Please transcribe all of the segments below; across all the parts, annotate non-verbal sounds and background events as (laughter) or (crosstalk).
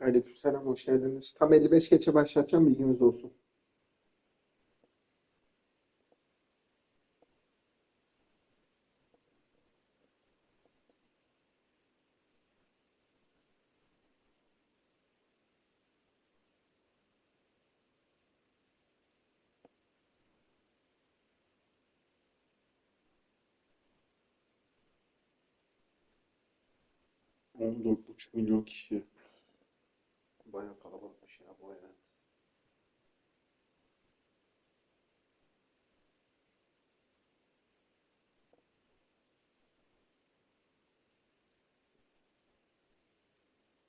Aleykümselam, hoş geldiniz. Tam 55 geçe başlatacağım, bilginiz olsun. On dört buçuk milyon kişi. Bayağı kalabalıkmış ya bu event.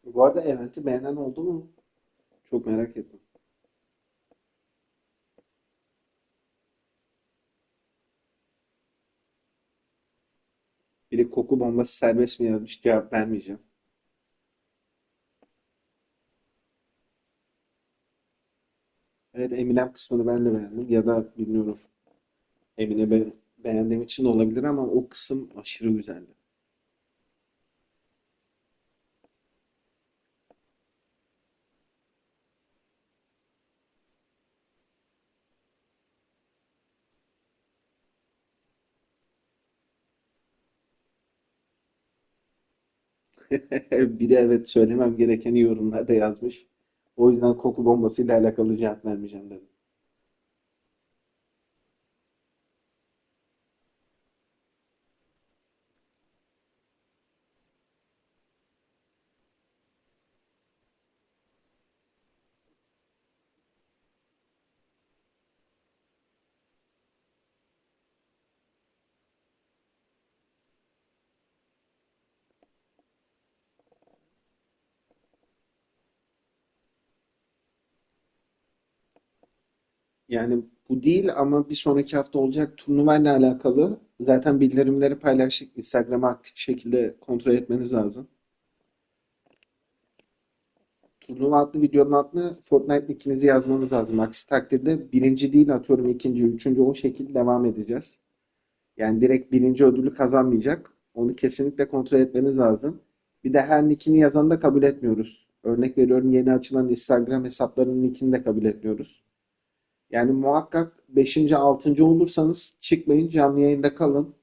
Bu arada eventi beğenen oldu mu? Çok merak ettim. Biri koku bombası serbest mi yazmış? Cevap vermeyeceğim. Evet Eminem kısmını ben de beğendim. Ya da bilmiyorum. Emine be beğendiğim için de olabilir ama o kısım aşırı güzeldi. (laughs) Biri evet söylemem gerekeni yorumlarda yazmış. O yüzden koku bombasıyla alakalı cevap vermeyeceğim dedim. Yani bu değil ama bir sonraki hafta olacak turnuvayla alakalı zaten bildirimleri paylaştık. Instagram'ı aktif şekilde kontrol etmeniz lazım. Turnuva adlı videonun altına Fortnite nickinizi yazmanız lazım. Aksi takdirde birinci değil atıyorum ikinci, üçüncü o şekilde devam edeceğiz. Yani direkt birinci ödülü kazanmayacak. Onu kesinlikle kontrol etmeniz lazım. Bir de her nickini yazanı da kabul etmiyoruz. Örnek veriyorum yeni açılan Instagram hesaplarının nickini de kabul etmiyoruz. Yani muhakkak beşinci, altıncı olursanız çıkmayın canlı yayında kalın.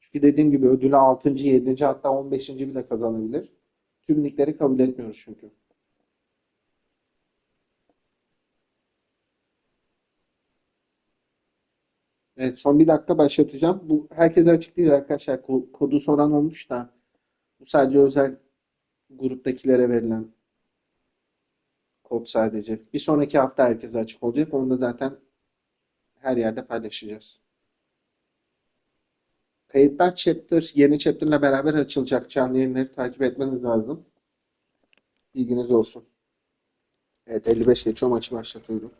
Çünkü dediğim gibi ödülü altıncı, yedinci, hatta on beşinci bile kazanabilir. Tüm nickleri kabul etmiyoruz çünkü. Evet son bir dakika başlatacağım. Bu herkese açık değil arkadaşlar. Ko- Kodu soran olmuş da bu sadece özel gruptakilere verilen kod sadece. Bir sonraki hafta herkese açık olacak. Onu da zaten her yerde paylaşacağız. Kayıtlar chapter, yeni chapter'la beraber açılacak canlı yayınları takip etmeniz lazım. Bilginiz olsun. Evet 55 geçiyor maçı başlatıyorum.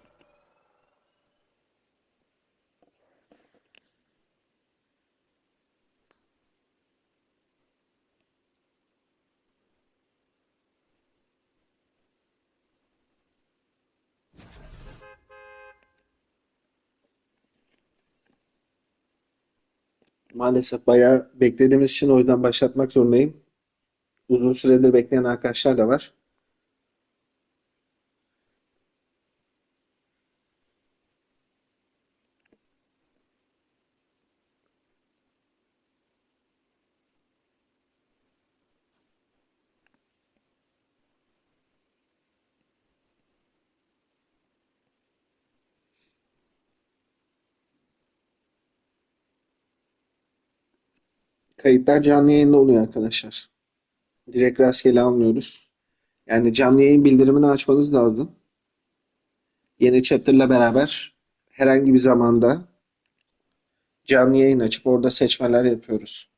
Maalesef bayağı beklediğimiz için o yüzden başlatmak zorundayım. Uzun süredir bekleyen arkadaşlar da var. Kayıtlar canlı yayında oluyor arkadaşlar. Direkt rastgele almıyoruz. Yani canlı yayın bildirimini açmanız lazım. Yeni chapter'la beraber herhangi bir zamanda canlı yayın açıp orada seçmeler yapıyoruz.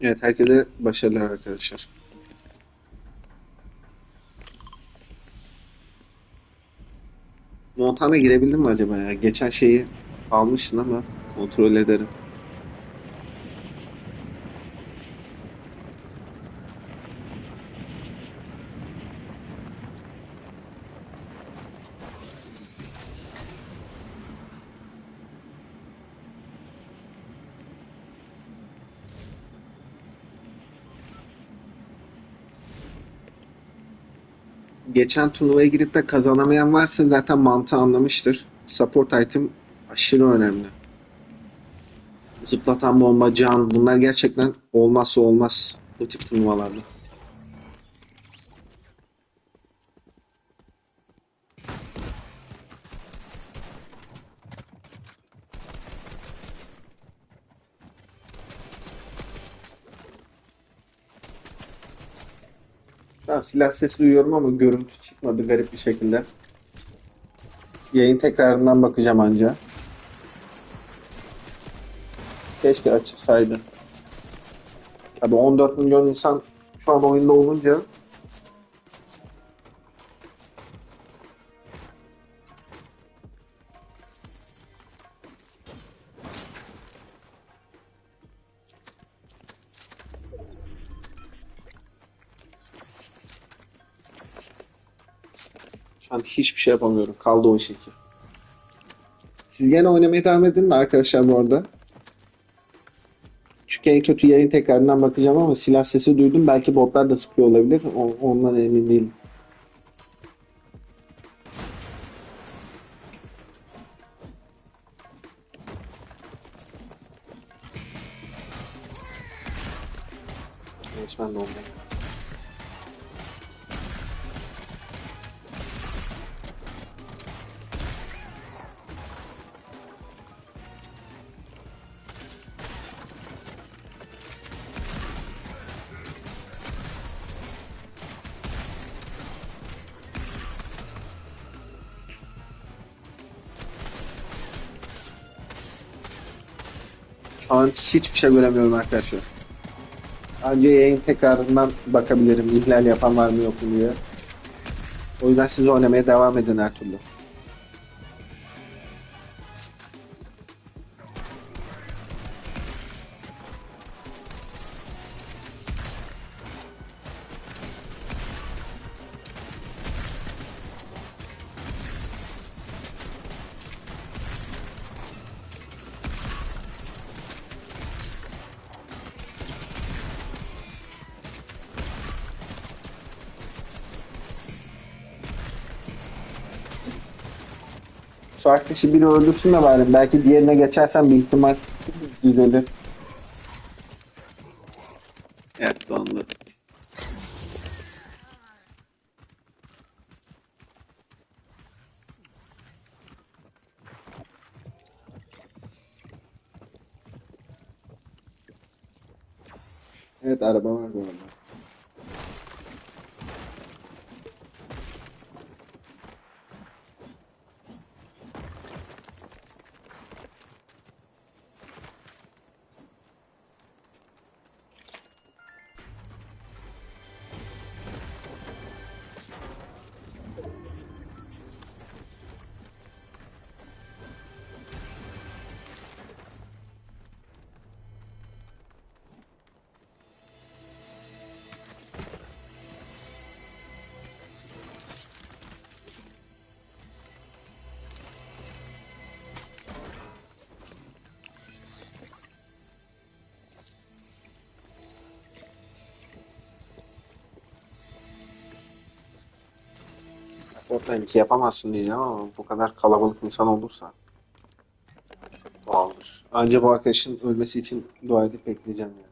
Evet, herkese başarılar arkadaşlar. Montana girebildin mi acaba ya? Geçen şeyi almışsın ama kontrol ederim. Geçen turnuvaya girip de kazanamayan varsa zaten mantığı anlamıştır. Support item aşırı önemli. Zıplatan bomba, can bunlar gerçekten olmazsa olmaz bu tip turnuvalarda. Tamam, silah sesi duyuyorum ama görüntü çıkmadı garip bir şekilde. Yayın tekrarından bakacağım anca. Keşke açılsaydı. Tabii 14 milyon insan şu an oyunda olunca hiçbir şey yapamıyorum. Kaldı o şekil. Siz gene oynamaya devam edin mi arkadaşlar bu arada? Çünkü en kötü yayın tekrarından bakacağım ama silah sesi duydum. Belki botlar da sıkıyor olabilir. O- Ondan emin değilim. Şu an hiçbir şey göremiyorum arkadaşlar. Anca yayın tekrarından bakabilirim. İhlal yapan var mı yok mu diye. O yüzden siz oynamaya devam edin her türlü. Şu arkadaşı biri öldürsün de bari. Belki diğerine geçersen bir ihtimal düzelir. Evet dondu. Evet araba var bu arada. Fortnite yapamazsın diyeceğim ama bu kadar kalabalık insan olursa doğaldır. Anca bu arkadaşın ölmesi için dua edip bekleyeceğim yani.